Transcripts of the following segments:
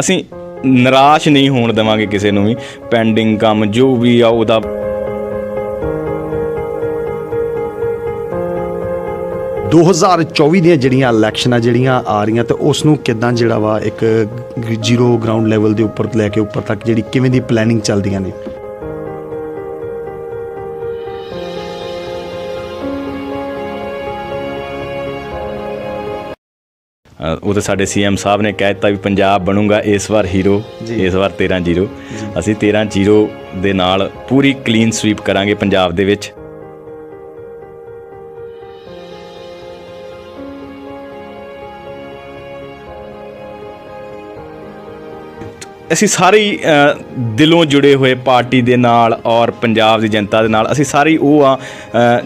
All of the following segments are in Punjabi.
ਅਸੀਂ ਨਿਰਾਸ਼ ਨਹੀਂ ਹੋਣ ਦੇਵਾਂਗੇ ਕਿਸੇ ਨੂੰ ਵੀ ਪੈਂਡਿੰਗ ਕੰਮ ਜੋ ਵੀ ਆ ਉਹਦਾ। 2024 ਦੀਆਂ ਜਿਹੜੀਆਂ ਇਲੈਕਸ਼ਨਾਂ ਜਿਹੜੀਆਂ ਆ ਰਹੀਆਂ ਤੇ ਉਸ ਨੂੰ ਕਿਦਾਂ ਜਿਹੜਾ ਵਾ ਇੱਕ ਜ਼ੀਰੋ ਗਰਾਊਂਡ ਲੈਵਲ ਦੇ ਉੱਪਰ ਤੋਂ ਲੈ ਕੇ ਉੱਪਰ ਤੱਕ ਜਿਹੜੀ ਕਿਵੇਂ ਦੀ ਪਲੈਨਿੰਗ ਚੱਲਦੀਆਂ ਨੇ? ਉਹ ਤਾਂ ਸਾਡੇ ਸੀਐਮ ਸਾਹਿਬ ਨੇ ਕਹਿ ਦਿੱਤਾ ਵੀ ਪੰਜਾਬ ਬਣੂਗਾ ਇਸ ਵਾਰ ਹੀਰੋ ਇਸ ਵਾਰ 13-0 ਅਸੀਂ 13-0 ਦੇ ਨਾਲ ਪੂਰੀ ਕਲੀਨ ਸਵੀਪ ਕਰਾਂਗੇ ਪੰਜਾਬ ਦੇ ਵਿੱਚ। ਅਸੀਂ ਸਾਰੇ ਦਿਲੋਂ ਜੁੜੇ ਹੋਏ ਪਾਰਟੀ ਦੇ ਨਾਲ ਔਰ ਪੰਜਾਬ ਦੀ ਜਨਤਾ ਦੇ ਨਾਲ ਅਸੀਂ ਸਾਰੇ ਉਹ ਆ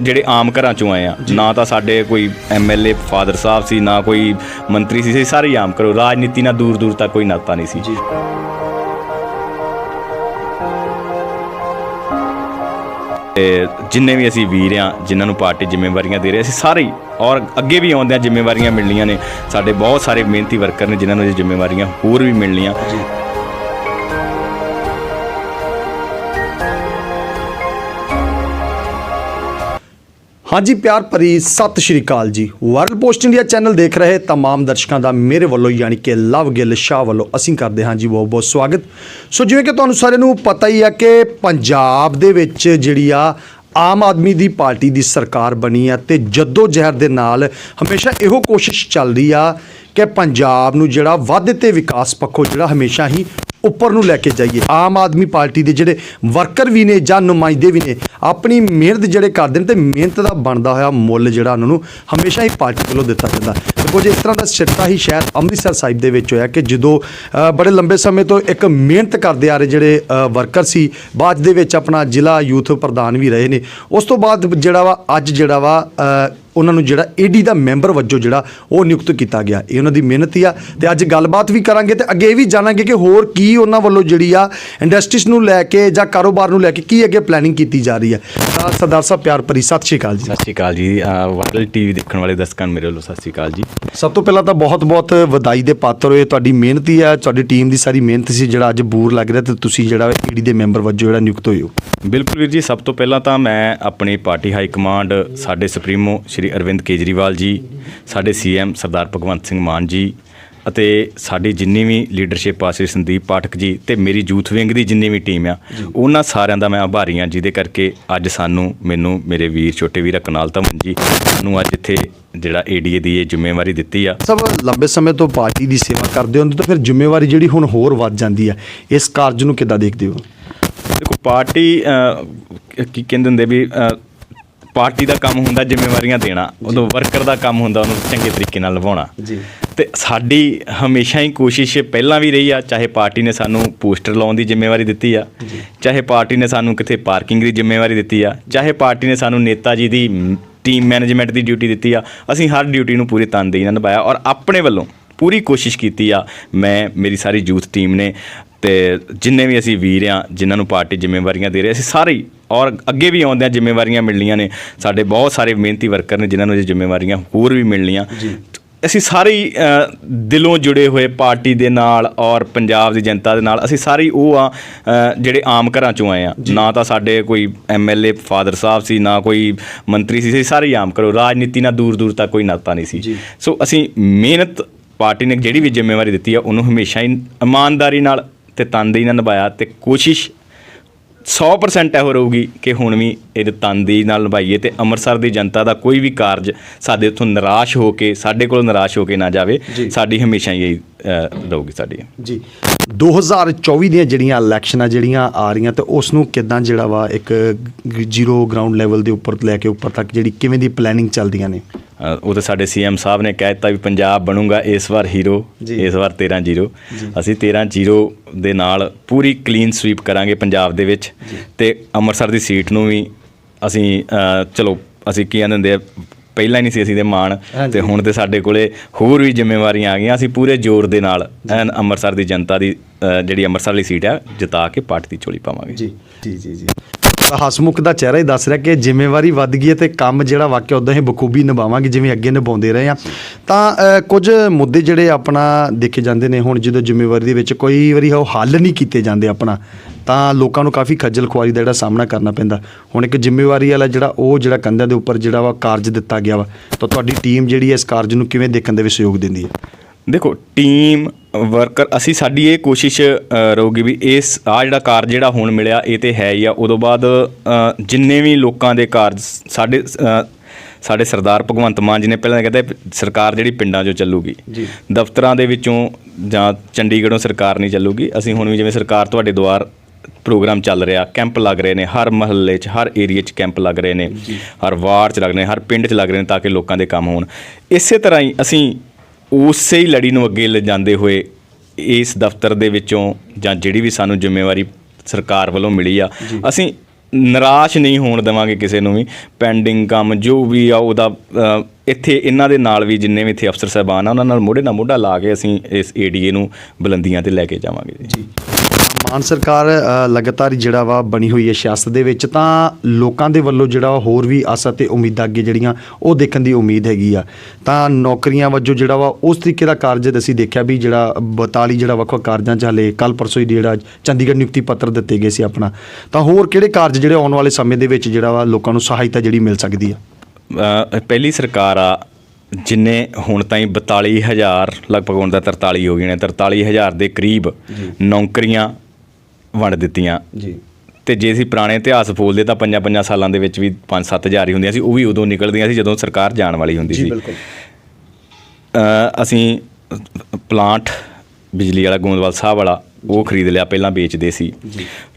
ਜਿਹੜੇ ਆਮ ਘਰਾਂ ਚੋਂ ਆਏ ਆ। ਨਾ ਤਾਂ ਸਾਡੇ ਕੋਈ ਐਮਐਲਏ ਫਾਦਰ ਸਾਹਿਬ ਸੀ ਨਾ ਕੋਈ ਮੰਤਰੀ ਸੀ ਅਸੀਂ ਸਾਰੇ ਆਮ ਘਰੋਂ ਰਾਜਨੀਤੀ ਨਾਲ ਦੂਰ ਦੂਰ ਤੱਕ ਕੋਈ ਨਾਤਾ ਨਹੀਂ ਸੀ। ਤੇ ਜਿੰਨੇ ਵੀ ਅਸੀਂ ਵੀਰ ਆ ਜਿਨ੍ਹਾਂ ਨੂੰ ਪਾਰਟੀ ਜ਼ਿੰਮੇਵਾਰੀਆਂ ਦੇ ਰਹੇ ਅਸੀਂ ਸਾਰੇ ਹੀ ਔਰ ਅੱਗੇ ਵੀ ਆਉਂਦਿਆਂ ਜ਼ਿੰਮੇਵਾਰੀਆਂ ਮਿਲਣੀਆਂ ਨੇ। ਸਾਡੇ ਬਹੁਤ ਸਾਰੇ ਮਿਹਨਤੀ ਵਰਕਰ ਨੇ ਜਿਨ੍ਹਾਂ ਨੂੰ ਇਹ ਜ਼ਿੰਮੇਵਾਰੀਆਂ ਹੋਰ ਵੀ ਮਿਲਣੀਆਂ। ਹਾਂਜੀ ਪਿਆਰ ਭਰੀ ਸਤਿ ਸ਼੍ਰੀ ਅਕਾਲ ਜੀ ਵਰਲਡ ਪੋਸਟ ਇੰਡੀਆ ਚੈਨਲ ਦੇਖ ਰਹੇ तमाम ਦਰਸ਼ਕਾਂ ਦਾ ਮੇਰੇ ਵੱਲੋਂ ਯਾਨੀ ਕਿ ਲਵ ਗਿੱਲ ਸ਼ਾਹ ਵੱਲੋਂ ਅਸੀਂ ਕਰਦੇ ਹਾਂ ਜੀ ਬਹੁਤ ਬਹੁਤ ਸਵਾਗਤ ਸੋ ਜਿਵੇਂ ਕਿ ਤੁਹਾਨੂੰ ਸਾਰਿਆਂ ਨੂੰ ਪਤਾ ਹੀ ਆ ਕਿ ਪੰਜਾਬ ਦੇ ਵਿੱਚ ਜਿਹੜੀ ਆ ਆਮ ਆਦਮੀ ਦੀ ਪਾਰਟੀ ਦੀ ਸਰਕਾਰ ਬਣੀ ਆ ਤੇ ਜੱਦੋ ਜਹਿਰ ਦੇ ਨਾਲ ਹਮੇਸ਼ਾ ਇਹੋ ਕੋਸ਼ਿਸ਼ ਚੱਲ ਰਹੀ ਆ ਕਿ ਪੰਜਾਬ ਨੂੰ ਜਿਹੜਾ ਵਾਧੇ ਤੇ ਵਿਕਾਸ ਪੱਖੋਂ ਜਿਹੜਾ ਹਮੇਸ਼ਾ ਹੀ ਉੱਪਰ ਨੂੰ ਲੈ ਕੇ ਜਾਈਏ। ਆਮ ਆਦਮੀ ਪਾਰਟੀ ਦੇ ਜਿਹੜੇ ਵਰਕਰ ਵੀ ਨੇ ਜਾਂ ਨੁਮਾਇੰਦੇ ਵੀ ਨੇ, ਆਪਣੀ ਮਿਹਨਤ ਜਿਹੜੇ ਕਰਦੇ ਨੇ ਤੇ ਮਿਹਨਤ ਦਾ ਬਣਦਾ ਹੋਇਆ ਮੁੱਲ ਜਿਹੜਾ ਉਹਨਾਂ ਨੂੰ ਹਮੇਸ਼ਾ ਹੀ ਪਾਰਟੀ ਵੱਲੋਂ ਦਿੱਤਾ ਜਾਂਦਾ। ਕੁਝ ਇਸ ਤਰ੍ਹਾਂ ਦਾ ਸਿੱਟਾ ਹੀ ਸ਼ਾਇਦ ਅੰਮ੍ਰਿਤਸਰ ਸਾਹਿਬ ਦੇ ਵਿੱਚ ਹੋਇਆ ਕਿ ਜਦੋਂ ਬੜੇ ਲੰਬੇ ਸਮੇਂ ਤੋਂ ਇੱਕ ਮਿਹਨਤ ਕਰਦੇ ਆ ਰਹੇ ਜਿਹੜੇ ਵਰਕਰ ਸੀ, ਬਾਅਦ ਦੇ ਵਿੱਚ ਆਪਣਾ ਜ਼ਿਲ੍ਹਾ ਯੂਥ ਪ੍ਰਧਾਨ ਵੀ ਰਹੇ ਨੇ। ਉਸ ਤੋਂ ਬਾਅਦ ਜਿਹੜਾ ਵਾ, ਅੱਜ ਜਿਹੜਾ ਵਾ ਉਹਨਾਂ ਨੂੰ ਜਿਹੜਾ ਏਡੀ ਦਾ ਮੈਂਬਰ ਵਜੋਂ ਜਿਹੜਾ ਉਹ ਨਿਯੁਕਤ ਕੀਤਾ ਗਿਆ। ਇਹ ਉਹਨਾਂ ਦੀ ਮਿਹਨਤ ਹੀ ਆ ਤੇ ਅੱਜ ਗੱਲਬਾਤ ਵੀ ਕਰਾਂਗੇ ਤੇ ਅੱਗੇ ਇਹ ਵੀ ਜਾਣਾਂਗੇ ਕਿ ਹੋਰ ਕੀ ਉਹਨਾਂ ਵੱਲੋਂ ਜਿਹੜੀ ਆ ਇੰਡਸਟਰੀਜ਼ ਨੂੰ ਲੈ ਕੇ ਜਾਂ ਕਾਰੋਬਾਰ ਨੂੰ ਲੈ ਕੇ ਕੀ ਅੱਗੇ ਪਲੈਨਿੰਗ ਕੀਤੀ ਜਾ ਰਹੀ ਹੈ। ਤਾਂ ਸਰਦਾਰ ਸਾਹਿਬ ਪਿਆਰ ਭਰੀ ਸਤਿ ਸ਼੍ਰੀ ਅਕਾਲ ਜੀ। ਸਤਿ ਸ਼੍ਰੀ ਅਕਾਲ ਜੀ। ਵਾਇਰਲ ਟੀਵੀ ਦੇਖਣ ਵਾਲੇ ਦਰਸ਼ਕਾਂ ਮੇਰੇ ਵੱਲੋਂ ਸਤਿ ਸ਼੍ਰੀ ਅਕਾਲ ਜੀ। ਸਭ ਤੋਂ ਪਹਿਲਾਂ ਤਾਂ ਬਹੁਤ-ਬਹੁਤ ਵਧਾਈ ਦੇ ਪਾਤਰ ਹੋਏ। ਤੁਹਾਡੀ ਮਿਹਨਤ ਹੀ ਆ, ਤੁਹਾਡੀ ਟੀਮ ਦੀ ਸਾਰੀ ਮਿਹਨਤ ਸੀ, ਜਿਹੜਾ ਅੱਜ ਬੂਰ ਲੱਗ ਰਿਹਾ ਤੇ ਤੁਸੀਂ ਜਿਹੜਾ ਈਡੀ ਦੇ ਮੈਂਬਰ ਵਜੋਂ ਜਿਹੜਾ ਨਿਯੁਕਤ ਹੋਏ ਹੋ। ਬਿਲਕੁਲ ਵੀਰ ਜੀ, ਸਭ ਤੋਂ ਪਹਿਲਾਂ ਤਾਂ ਮੈਂ ਆਪਣੀ ਪਾਰਟੀ ਹਾਈ ਕਮਾਂਡ ਸਾਡੇ ਸੁਪਰੀਮੋ ਸ਼੍ਰੀ ਅਰਵਿੰਦ ਕੇਜਰੀਵਾਲ ਜੀ, ਸਾਡੇ ਸੀਐਮ ਸਰਦਾਰ ਭਗਵੰਤ ਸਿੰਘ ਮਾਨ ਜੀ ਅਤੇ ਸਾਡੀ ਜਿੰਨੀ ਵੀ ਲੀਡਰਸ਼ਿਪ ਆ ਸ੍ਰੀ ਸੰਦੀਪ ਪਾਠਕ ਜੀ ਤੇ ਮੇਰੀ ਯੂਥ ਵਿੰਗ ਦੀ ਜਿੰਨੀ ਵੀ ਟੀਮ ਆ ਉਹਨਾਂ ਸਾਰਿਆਂ ਦਾ ਮੈਂ ਆਭਾਰੀ ਹਾਂ ਜਿਹਦੇ ਕਰਕੇ ਅੱਜ ਸਾਨੂੰ ਮੈਨੂੰ ਮੇਰੇ ਵੀਰ ਛੋਟੇ ਵੀਰ ਕਨਾਲ ਧਮਨ ਜੀ ਨੂੰ ਅੱਜ ਇੱਥੇ ਜਿਹੜਾ ਏਡੀਏ ਦੀ ਇਹ ਜ਼ਿੰਮੇਵਾਰੀ ਦਿੱਤੀ ਆ। ਸਭ ਲੰਬੇ ਸਮੇਂ ਤੋਂ ਪਾਰਟੀ ਦੀ ਸੇਵਾ ਕਰਦੇ ਹੋ ਤਾਂ ਫਿਰ ਜ਼ਿੰਮੇਵਾਰੀ ਜਿਹੜੀ ਹੁਣ ਹੋਰ ਵੱਧ ਜਾਂਦੀ ਹੈ ਇਸ ਕਾਰਜ ਨੂੰ ਕਿੱਦਾਂ ਦੇਖਦੇ ਹੋ? ਦੇਖੋ ਪਾਰਟੀ ਕੀ ਕਹਿੰਦੇ ਹੁੰਦੇ ਵੀ ਪਾਰਟੀ ਦਾ ਕੰਮ ਹੁੰਦਾ ਜ਼ਿੰਮੇਵਾਰੀਆਂ ਦੇਣਾ ਉਦੋਂ ਵਰਕਰ ਦਾ ਕੰਮ ਹੁੰਦਾ ਉਹਨੂੰ ਚੰਗੇ ਤਰੀਕੇ ਨਾਲ ਨਿਭਾਉਣਾ ਜੀ। ਤੇ ਸਾਡੀ ਹਮੇਸ਼ਾ ਹੀ ਕੋਸ਼ਿਸ਼ ਪਹਿਲਾਂ ਵੀ ਰਹੀ ਆ ਚਾਹੇ ਪਾਰਟੀ ਨੇ ਸਾਨੂੰ ਪੋਸਟਰ ਲਾਉਣ ਦੀ ਜ਼ਿੰਮੇਵਾਰੀ ਦਿੱਤੀ ਆ ਚਾਹੇ ਪਾਰਟੀ ਨੇ ਸਾਨੂੰ ਕਿਤੇ ਪਾਰਕਿੰਗ ਦੀ ਜ਼ਿੰਮੇਵਾਰੀ ਦਿੱਤੀ ਆ ਚਾਹੇ ਪਾਰਟੀ ਨੇ ਸਾਨੂੰ ਨੇਤਾ ਜੀ ਦੀ ਟੀਮ ਮੈਨੇਜਮੈਂਟ ਦੀ ਡਿਊਟੀ ਦਿੱਤੀ ਆ ਅਸੀਂ ਹਰ ਡਿਊਟੀ ਨੂੰ ਪੂਰੀ ਤਨਦੇਹੀ ਨਾਲ ਨਿਭਾਇਆ ਔਰ ਆਪਣੇ ਵੱਲੋਂ ਪੂਰੀ ਕੋਸ਼ਿਸ਼ ਕੀਤੀ ਆ ਮੈਂ ਮੇਰੀ ਸਾਰੀ ਯੂਥ ਟੀਮ ਨੇ ਤੇ ਜਿੰਨੇ ਵੀ ਅਸੀਂ ਵੀਰ ਆ ਜਿਨ੍ਹਾਂ ਨੂੰ ਪਾਰਟੀ ਜ਼ਿੰਮੇਵਾਰੀਆਂ ਦੇ ਰਹੇ ਅਸੀਂ ਸਾਰੇ ਔਰ ਅੱਗੇ ਵੀ ਆਉਂਦਿਆਂ ਜ਼ਿੰਮੇਵਾਰੀਆਂ ਮਿਲਣੀਆਂ ਨੇ। ਸਾਡੇ ਬਹੁਤ ਸਾਰੇ ਮਿਹਨਤੀ ਵਰਕਰ ਨੇ ਜਿਨ੍ਹਾਂ ਨੂੰ ਇਹ ਜ਼ਿੰਮੇਵਾਰੀਆਂ ਹੋਰ ਵੀ ਮਿਲਣੀਆਂ। ਅਸੀਂ ਸਾਰੇ ਦਿਲੋਂ ਜੁੜੇ ਹੋਏ ਪਾਰਟੀ ਦੇ ਨਾਲ ਔਰ ਪੰਜਾਬ ਦੀ ਜਨਤਾ ਦੇ ਨਾਲ ਅਸੀਂ ਸਾਰੇ ਉਹ ਆ ਜਿਹੜੇ ਆਮ ਘਰਾਂ ਚੋਂ ਆਏ ਆ। ਨਾ ਤਾਂ ਸਾਡੇ ਕੋਈ ਐਮਐਲਏ ਫਾਦਰ ਸਾਹਿਬ ਸੀ ਨਾ ਕੋਈ ਮੰਤਰੀ ਸੀ ਅਸੀਂ ਸਾਰੇ ਆਮ ਘਰੋਂ। ਰਾਜਨੀਤੀ ਨਾਲ ਦੂਰ ਦੂਰ ਤੱਕ ਕੋਈ ਨਾਤਾ ਨਹੀਂ ਸੀ। ਸੋ ਅਸੀਂ ਮਿਹਨਤ ਪਾਰਟੀ ਨੇ ਜਿਹੜੀ ਵੀ ਜ਼ਿੰਮੇਵਾਰੀ ਦਿੱਤੀ ਆ ਉਹਨੂੰ ਹਮੇਸ਼ਾ ਹੀ ਇਮਾਨਦਾਰੀ ਨਾਲ ਤੇ ਤਨਦੇਹੀ ਨਾਲ ਨਿਭਾਇਆ ਤੇ ਕੋਸ਼ਿਸ਼ 100% ਇਹੋ ਰਹੂਗੀ ਕਿ ਹੁਣ ਵੀ ਇਹ ਤਨਦੇਹੀ ਨਾਲ ਨਿਭਾਈਏ ਤੇ ਅੰਮ੍ਰਿਤਸਰ ਦੀ ਜਨਤਾ ਦਾ ਕੋਈ ਵੀ ਕਾਰਜ ਸਾਡੇ ਉੱਥੋਂ ਨਿਰਾਸ਼ ਹੋ ਕੇ ਸਾਡੇ ਕੋਲ ਨਿਰਾਸ਼ ਹੋ ਕੇ ਨਾ ਜਾਵੇ। ਸਾਡੀ ਹਮੇਸ਼ਾ ਹੀ ਰਹੂਗੀ ਸਾਡੀ। ਜੀ। 2024 ਦੀਆਂ ਜਿਹੜੀਆਂ ਇਲੈਕਸ਼ਨਾਂ ਜਿਹੜੀਆਂ ਆ ਰਹੀਆਂ ਤੇ ਉਸ ਨੂੰ ਕਿਦਾਂ ਜਿਹੜਾ ਵਾ ਇੱਕ ਜ਼ੀਰੋ ਗਰਾਊਂਡ ਲੈਵਲ ਦੇ ਉੱਪਰ ਲੈ ਕੇ ਉੱਪਰ ਤੱਕ ਜਿਹੜੀ ਕਿਵੇਂ ਦੀ ਪਲੈਨਿੰਗ ਚੱਲਦੀਆਂ ਨੇ? ਉਹ ਤਾਂ ਸਾਡੇ ਸੀਐਮ ਸਾਹਿਬ ਨੇ ਕਹਿ ਦਿੱਤਾ ਵੀ ਪੰਜਾਬ ਬਣੂਗਾ ਇਸ ਵਾਰ ਹੀਰੋ ਇਸ ਵਾਰ 13-0 ਅਸੀਂ 13-0 ਦੇ ਨਾਲ ਪੂਰੀ ਕਲੀਨ ਸਵੀਪ ਕਰਾਂਗੇ ਪੰਜਾਬ ਦੇ ਵਿੱਚ ਤੇ ਅੰਮ੍ਰਿਤਸਰ ਦੀ ਸੀਟ ਨੂੰ ਵੀ ਅਸੀਂ ਚਲੋ ਅਸੀਂ ਕੀ ਕਹਿੰਦੇ ਹੁੰਦੇ ਪਹਿਲਾਂ ਹੀ ਨਹੀਂ ਸੀ ਅਸੀਂ ਦੇ ਮਾਣ। ਤੇ ਹੁਣ ਤੇ ਸਾਡੇ ਕੋਲੇ ਹੋਰ ਵੀ ਜ਼ਿੰਮੇਵਾਰੀਆਂ ਆ ਗਈਆਂ। ਅਸੀਂ ਪੂਰੇ ਜ਼ੋਰ ਦੇ ਨਾਲ ਐਨ ਅੰਮ੍ਰਿਤਸਰ ਦੀ ਜਨਤਾ ਦੀ ਜਿਹੜੀ ਅੰਮ੍ਰਿਤਸਰ ਵਾਲੀ ਸੀਟ ਆ ਜਿਤਾ ਕੇ ਪਾਰਟੀ ਦੀ ਝੋਲੀ ਪਾਵਾਂਗੇ। ਜੀ ਜੀ ਜੀ। ਹਸਮੁਖ ਦਾ ਚਿਹਰਾ ਹੀ ਦੱਸ ਰਿਹਾ ਕਿ ਜ਼ਿੰਮੇਵਾਰੀ ਵੱਧ ਗਈ ਹੈ ਤੇ ਕੰਮ ਜਿਹੜਾ ਵਾਕਿਆ ਉਦਾਂ ਹੀ ਬਖੂਬੀ ਨਿਭਾਵਾਂਗੇ, ਜਿਵੇਂ ਅੱਗੇ ਨਿਭਾਉਂਦੇ ਰਹੇ ਆ ਤਾਂ ਕੁਝ ਮੁੱਦੇ ਜਿਹੜੇ ਆਪਣਾ ਦੇਖੇ ਜਾਂਦੇ ਨੇ ਹੁਣ ਜਦੋਂ ਜ਼ਿੰਮੇਵਾਰੀ ਦੇ ਵਿੱਚ ਕੋਈ ਵਾਰੀ ਉਹ ਹੱਲ ਨਹੀਂ ਕੀਤੇ ਜਾਂਦੇ ਆਪਣਾ, ਤਾਂ ਲੋਕਾਂ ਨੂੰ ਕਾਫੀ ਖੱਜਲ ਖੁਆਰੀ ਦਾ ਜਿਹੜਾ ਸਾਹਮਣਾ ਕਰਨਾ ਪੈਂਦਾ। ਹੁਣ ਇੱਕ ਜ਼ਿੰਮੇਵਾਰੀ ਵਾਲਾ ਜਿਹੜਾ ਉਹ ਜਿਹੜਾ ਕੰਧਾਂ ਦੇ ਉੱਪਰ ਜਿਹੜਾ ਵਾ ਕਾਰਜ ਦਿੱਤਾ ਗਿਆ ਵਾ, ਤਾਂ ਤੁਹਾਡੀ ਟੀਮ ਜਿਹੜੀ ਹੈ ਇਸ ਕਾਰਜ ਨੂੰ ਕਿਵੇਂ ਦੇਖਣ ਦੇ ਵਿੱਚ ਸਹਿਯੋਗ ਦਿੰਦੀ ਹੈ? ਦੇਖੋ, ਟੀਮ ਵਰਕਰ ਅਸੀਂ ਸਾਡੀ ਇਹ ਕੋਸ਼ਿਸ਼ ਅ, ਰਹੂਗੀ ਵੀ ਇਸ ਆ ਜਿਹੜਾ ਕਾਰਜ ਜਿਹੜਾ ਹੁਣ ਮਿਲਿਆ ਇਹ ਤੇ ਹੈ ਹੀ ਆ। ਉਦੋਂ ਬਾਅਦ ਅ, ਜਿੰਨੇ ਵੀ ਲੋਕਾਂ ਦੇ ਕਾਰਜ ਸਾਡੇ ਅ, ਸਾਡੇ ਸਰਦਾਰ ਭਗਵੰਤ ਮਾਨ ਜੀ ਨੇ ਪਹਿਲਾਂ ਕਹਿੰਦੇ ਸਰਕਾਰ ਜਿਹੜੀ ਪਿੰਡਾਂ 'ਚੋਂ ਚੱਲੂਗੀ। ਜੀ। ਦਫ਼ਤਰਾਂ ਦੇ ਵਿੱਚੋਂ ਜਾਂ ਚੰਡੀਗੜ੍ਹੋਂ ਸਰਕਾਰ ਨਹੀਂ ਚੱਲੂਗੀ। ਅਸੀਂ ਹੁਣ ਵੀ ਜਿਵੇਂ ਸਰਕਾਰ ਤੁਹਾਡੇ ਦੁਆਰ ਪ੍ਰੋਗਰਾਮ ਚੱਲ ਰਿਹਾ ਕੈਂਪ ਲੱਗ ਰਹੇ ਨੇ ਹਰ ਮਹੱਲੇ 'ਚ ਹਰ ਏਰੀਆ 'ਚ ਕੈਂਪ ਲੱਗ ਰਹੇ ਨੇ ਹਰ ਵਾਰਡ 'ਚ ਲੱਗ ਰਹੇ ਨੇ ਹਰ ਪਿੰਡ 'ਚ ਲੱਗ ਰਹੇ ਨੇ ਤਾਂ ਕਿ ਲੋਕਾਂ ਦੇ ਕੰਮ ਹੋਣ। ਇਸੇ ਤਰ੍ਹਾਂ ਹੀ ਅਸੀਂ ਉਸੇ ਹੀ ਲੜੀ ਨੂੰ ਅੱਗੇ ਲਿਜਾਂਦੇ ਹੋਏ ਇਸ ਦਫ਼ਤਰ ਦੇ ਵਿੱਚੋਂ ਜਾਂ ਜਿਹੜੀ ਵੀ ਸਾਨੂੰ ਜ਼ਿੰਮੇਵਾਰੀ ਸਰਕਾਰ ਵੱਲੋਂ ਮਿਲੀ ਆ ਅਸੀਂ ਨਿਰਾਸ਼ ਨਹੀਂ ਹੋਣ ਦੇਵਾਂਗੇ ਕਿਸੇ ਨੂੰ ਵੀ। ਪੈਂਡਿੰਗ ਕੰਮ ਜੋ ਵੀ ਆ ਉਹਦਾ ਇੱਥੇ ਇਹਨਾਂ ਦੇ ਨਾਲ ਵੀ ਜਿੰਨੇ ਵੀ ਇੱਥੇ ਅਫਸਰ ਸਾਹਿਬਾਨ ਆ ਉਹਨਾਂ ਨਾਲ ਮੋਢੇ ਨਾਲ ਮੋਢਾ ਲਾ ਕੇ ਅਸੀਂ ਇਸ ਏਡੀਏ ਨੂੰ ਬੁਲੰਦੀਆਂ ਤੇ ਲੈ ਕੇ ਜਾਵਾਂਗੇ। ਜੀ। ਮਾਨ ਸਰਕਾਰ ਲਗਾਤਾਰ ਜਿਹੜਾ ਵਾ ਬਣੀ ਹੋਈ ਹੈ ਸਿਆਸਤ ਦੇ ਵਿੱਚ ਤਾਂ ਲੋਕਾਂ ਦੇ ਵੱਲੋਂ ਜਿਹੜਾ ਹੋਰ ਵੀ ਆਸਾਂ ਤੇ ਉਮੀਦਾਂ ਅੱਗੇ ਜਿਹੜੀਆਂ ਉਹ ਦੇਖਣ ਦੀ ਉਮੀਦ ਹੈਗੀ ਆ। ਤਾਂ ਨੌਕਰੀਆਂ ਵਜੋਂ ਜਿਹੜਾ ਵਾ ਉਸ ਤਰੀਕੇ ਦਾ ਕਾਰਜ ਅਸੀਂ ਦੇਖਿਆ ਵੀ ਜਿਹੜਾ 42 ਜਿਹੜਾ ਵੱਖ ਵੱਖ ਕਾਰਜਾਂ ਚ ਹਲੇ ਕੱਲ ਪਰਸੋਂ ਹੀ ਜਿਹੜਾ ਚੰਡੀਗੜ੍ਹ ਨਿਯੁਕਤੀ ਪੱਤਰ ਦਿੱਤੇ ਗਏ ਸੀ ਆਪਣਾ। ਤਾਂ ਹੋਰ ਕਿਹੜੇ ਕਾਰਜ ਜਿਹੜੇ ਆਉਣ ਵਾਲੇ ਸਮੇਂ ਦੇ ਵਿੱਚ ਜਿਹੜਾ ਵਾ ਲੋਕਾਂ ਨੂੰ ਸਹਾਇਤਾ ਜਿਹੜੀ ਮਿਲ ਸਕਦੀ ਆ? ਪਹਿਲੀ ਸਰਕਾਰ ਆ ਜਿਨੇ ਹੁਣ ਤਾਈਂ 42000 ਲਗਭਗ ਹੁਣ ਤਾਂ 43 ਹੋ ਗਏ ਨੇ 43000 ਦੇ ਕਰੀਬ ਨੌਕਰੀਆਂ ਵੰਡ ਦਿੱਤੀਆਂ। ਜੀ। ਤੇ ਜੇ ਅਸੀਂ ਪੁਰਾਣੇ ਇਤਿਹਾਸ ਫੋਲਦੇ ਤਾਂ ਪੰਜਾਂ ਪੰਜਾਂ ਸਾਲਾਂ ਦੇ ਵਿੱਚ ਵੀ 5-7000 ਹੀ ਹੁੰਦੀਆਂ ਸੀ ਉਹ ਵੀ ਉਦੋਂ ਨਿਕਲਦੀਆਂ ਸੀ ਜਦੋਂ ਸਰਕਾਰ ਜਾਣ ਵਾਲੀ ਹੁੰਦੀ ਸੀ। ਅ, ਅਸੀਂ ਪਲਾਂਟ ਬਿਜਲੀ ਵਾਲਾ ਗੋਂਦਵਾਲ ਸਾਹਿਬ ਵਾਲਾ ਉਹ ਖਰੀਦ ਲਿਆ ਪਹਿਲਾਂ ਵੇਚਦੇ ਸੀ।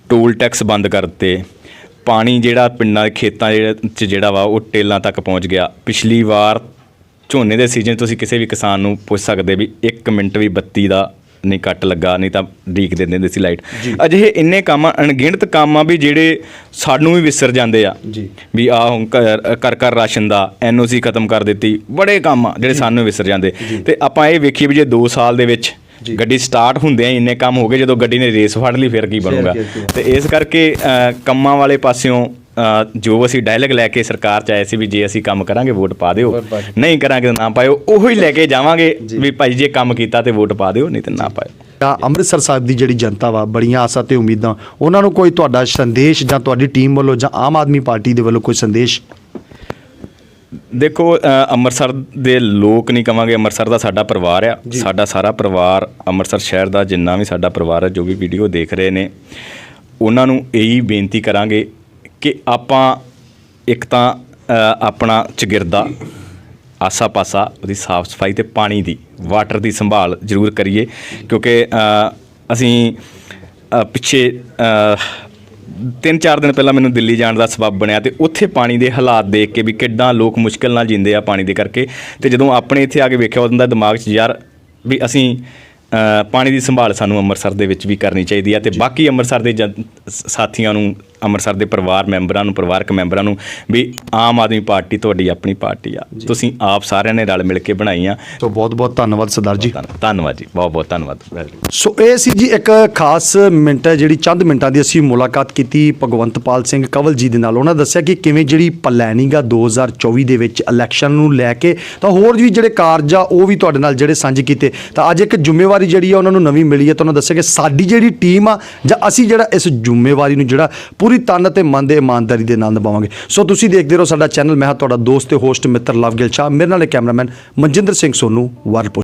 ਟੋਲ ਟੈਕਸ ਬੰਦ ਕਰ ਦਿੱਤੇ। ਪਾਣੀ ਜਿਹੜਾ ਪਿੰਡਾਂ ਦੇ ਖੇਤਾਂ ਜਿਹੜੇ 'ਚ ਜਿਹੜਾ ਵਾ ਉਹ ਟੇਲਾਂ ਤੱਕ ਪਹੁੰਚ ਗਿਆ। ਪਿਛਲੀ ਵਾਰ ਝੋਨੇ ਦੇ ਸੀਜ਼ਨ ਤੁਸੀਂ ਕਿਸੇ ਵੀ ਕਿਸਾਨ ਨੂੰ ਪੁੱਛ ਸਕਦੇ ਵੀ 1 ਮਿੰਟ ਵੀ ਬੱਤੀ ਦਾ ਨਹੀਂ ਕੱਟ ਲੱਗਾ ਨਹੀਂ ਤਾਂ ਡੀਕ ਦੇ ਦਿੰਦੇ ਸੀ ਲਾਈਟ। ਅਜਿਹੇ ਇੰਨੇ ਕੰਮ ਅਣਗਿਣਤ ਕੰਮ ਆ ਵੀ ਜਿਹੜੇ ਸਾਨੂੰ ਵੀ ਵਿਸਰ ਜਾਂਦੇ ਆ। ਵੀ ਆ ਹੁਣ ਕਰ ਕਰ ਰਾਸ਼ਨ ਦਾ ਐਨਓਸੀ ਖਤਮ ਕਰ ਦਿੱਤੀ ਬੜੇ ਕੰਮ ਆ ਜਿਹੜੇ ਸਾਨੂੰ ਵਿਸਰ ਜਾਂਦੇ। ਤੇ ਆਪਾਂ ਇਹ ਵੇਖੀਏ ਵੀ ਜੇ 2 ਸਾਲ ਦੇ ਵਿੱਚ ਗੱਡੀ ਸਟਾਰਟ ਹੁੰਦਿਆਂ ਹੀ ਇੰਨੇ ਕੰਮ ਹੋ ਗਏ ਜਦੋਂ ਗੱਡੀ ਨੇ ਰੇਸ ਫੜ ਲਈ ਫਿਰ ਕੀ ਬਣੂਗਾ। ਤੇ ਇਸ ਕਰਕੇ ਕੰਮਾਂ ਵਾਲੇ ਪਾਸਿਓਂ ਜੋ ਅਸੀਂ ਡਾਇਲੌਗ ਲੈ ਕੇ ਸਰਕਾਰ ਚ ਆਏ ਸੀ ਵੀ ਜੇ ਅਸੀਂ ਕੰਮ ਕਰਾਂਗੇ ਵੋਟ ਪਾ ਦਿਓ। ਨਹੀਂ ਕਰਾਂਗੇ ਤਾਂ ਨਾ ਪਾਇਓ ਉਹੋ ਹੀ ਲੈ ਕੇ ਜਾਵਾਂਗੇ ਵੀ ਭਾਈ ਜੇ ਕੰਮ ਕੀਤਾ ਤੇ ਵੋਟ ਪਾ ਦਿਓ ਨਹੀਂ ਤੇ ਨਾ ਪਾਇਓ। ਤਾਂ ਅੰਮ੍ਰਿਤਸਰ ਸਾਹਿਬ ਦੀ ਜਿਹੜੀ ਜਨਤਾ ਵਾ ਬੜੀਆਂ ਆਸਾਂ ਤੇ ਉਮੀਦਾਂ ਉਹਨਾਂ ਨੂੰ ਕੋਈ ਤੁਹਾਡਾ ਸੰਦੇਸ਼ ਜਾਂ ਤੁਹਾਡੀ ਟੀਮ ਵੱਲੋਂ ਜਾਂ ਆਮ ਆਦਮੀ ਪਾਰਟੀ ਦੇ ਵੱਲੋਂ ਕੋਈ ਸੰਦੇਸ਼? ਦੇਖੋ ਅੰਮ੍ਰਿਤਸਰ ਦੇ ਲੋਕ ਨਹੀਂ ਕਵਾਂਗੇ ਅੰਮ੍ਰਿਤਸਰ ਦਾ ਸਾਡਾ ਪਰਿਵਾਰ ਆ। ਸਾਡਾ ਸਾਰਾ ਪਰਿਵਾਰ ਅੰਮ੍ਰਿਤਸਰ ਸ਼ਹਿਰ ਦਾ ਜਿੰਨਾ ਵੀ ਸਾਡਾ ਪਰਿਵਾਰ ਹੈ ਜੋ ਵੀ ਵੀਡੀਓ ਦੇਖ ਰਹੇ ਨੇ ਉਹਨਾਂ ਨੂੰ ਇਹੀ ਬੇਨਤੀ ਕਰਾਂਗੇ ਕਿ ਆਪਾਂ ਇੱਕ ਤਾਂ ਆਪਣਾ ਚਗਿਰਦਾ ਆਸਾ ਪਾਸਾ ਉਹਦੀ ਸਾਫ਼ ਸਫ਼ਾਈ ਤੇ ਪਾਣੀ ਦੀ ਵਾਟਰ ਦੀ ਸੰਭਾਲ ਜ਼ਰੂਰ ਕਰੀਏ ਕਿਉਂਕਿ ਅਸੀਂ ਪਿੱਛੇ ਤਿੰਨ ਚਾਰ ਦਿਨ ਪਹਿਲਾਂ ਮੈਨੂੰ ਦਿੱਲੀ ਜਾਣ ਦਾ ਸਬਬ ਬਣਿਆ ਤੇ ਉੱਥੇ ਪਾਣੀ ਦੇ ਹਾਲਾਤ ਦੇਖ ਕੇ ਵੀ ਕਿੱਦਾਂ ਲੋਕ ਮੁਸ਼ਕਲ ਨਾਲ ਜਿੰਦੇ ਆ ਪਾਣੀ ਦੇ ਕਰਕੇ ਤੇ ਜਦੋਂ ਆਪਣੇ ਇੱਥੇ ਆ ਕੇ ਵੇਖਿਆ ਉਦੋਂ ਦਾ ਦਿਮਾਗ 'ਚ ਯਾਰ ਵੀ ਅਸੀਂ ਪਾਣੀ ਦੀ ਸੰਭਾਲ ਸਾਨੂੰ ਅੰਮ੍ਰਿਤਸਰ ਦੇ ਵਿੱਚ ਵੀ ਕਰਨੀ ਚਾਹੀਦੀ ਆ ਤੇ ਬਾਕੀ ਅੰਮ੍ਰਿਤਸਰ ਦੇ ਸਾਥੀਆਂ ਨੂੰ ਅੰਮ੍ਰਿਤਸਰ ਦੇ ਪਰਿਵਾਰ ਮੈਂਬਰਾਂ ਨੂੰ ਪਰਿਵਾਰਕ ਮੈਂਬਰਾਂ ਨੂੰ ਵੀ ਆਮ ਆਦਮੀ ਪਾਰਟੀ ਤੁਹਾਡੀ ਆਪਣੀ ਪਾਰਟੀ ਆ। ਤੁਸੀਂ ਆਪ ਸਾਰਿਆਂ ਨੇ ਰਲ ਮਿਲ ਕੇ ਬਣਾਈ ਆ ਸੋ ਬਹੁਤ ਬਹੁਤ ਧੰਨਵਾਦ ਸਰਦਾਰ ਜੀ। ਧੰਨ- ਧੰਨਵਾਦ ਜੀ ਬਹੁਤ ਬਹੁਤ ਧੰਨਵਾਦ। ਸੋ ਇਹ ਸੀ ਜੀ ਇੱਕ ਖਾਸ ਮਿੰਟ ਹੈ ਜਿਹੜੀ ਚੰਦ ਮਿੰਟਾਂ ਦੀ ਅਸੀਂ ਮੁਲਾਕਾਤ ਕੀਤੀ ਭਗਵੰਤਪਾਲ ਸਿੰਘ ਕੰਵਲ ਜੀ ਦੇ ਨਾਲ। ਉਹਨਾਂ ਦੱਸਿਆ ਕਿ ਕਿਵੇਂ ਜਿਹੜੀ ਪਲੈਨਿੰਗ ਆ 2024 ਦੇ ਵਿੱਚ ਇਲੈਕਸ਼ਨ ਨੂੰ ਲੈ ਕੇ ਤਾਂ ਹੋਰ ਵੀ ਜਿਹੜੇ ਕਾਰਜ ਆ ਉਹ ਵੀ ਤੁਹਾਡੇ ਨਾਲ ਜਿਹੜੇ ਸਾਂਝੇ ਕੀਤੇ। ਤਾਂ ਅੱਜ ਇੱਕ ਜ਼ਿੰਮੇਵਾਰੀ ਜਿਹੜੀ ਆ ਉਹਨਾਂ ਨੂੰ ਨਵੀਂ ਮਿਲੀ ਹੈ ਤਾਂ ਉਹਨਾਂ ਦੱਸਿਆ ਕਿ ਸਾਡੀ ਜਿਹੜੀ ਟੀਮ ਆ ਜਾਂ ਅਸੀਂ ਜਿਹੜਾ ਇਸ ਜ਼ਿੰਮੇਵਾਰੀ ਨੂੰ ਜਿਹੜਾ ਪੂਰੀ ਤਨ ਅਤੇ ਮਨ ਦੇ ਇਮਾਨਦਾਰੀ ਦੇ ਨਾਲ ਨਿਭਾਵਾਂਗੇ। ਸੋ ਤੁਸੀਂ ਦੇਖਦੇ ਰਹੋ ਸਾਡਾ ਚੈਨਲ। ਮੈਂ ਹਾਂ ਤੁਹਾਡਾ ਦੋਸਤ ਤੇ ਹੋਸਟ ਮਿੱਤਰ ਲਵ ਲਵਗਿਲ ਸ਼ਾਹ। ਮੇਰੇ ਨਾਲ ਕੈਮਰਾਮੈਨ ਮਨਜਿੰਦਰ ਸਿੰਘ ਸੋਨੂ ਵਾਰਪੁਰ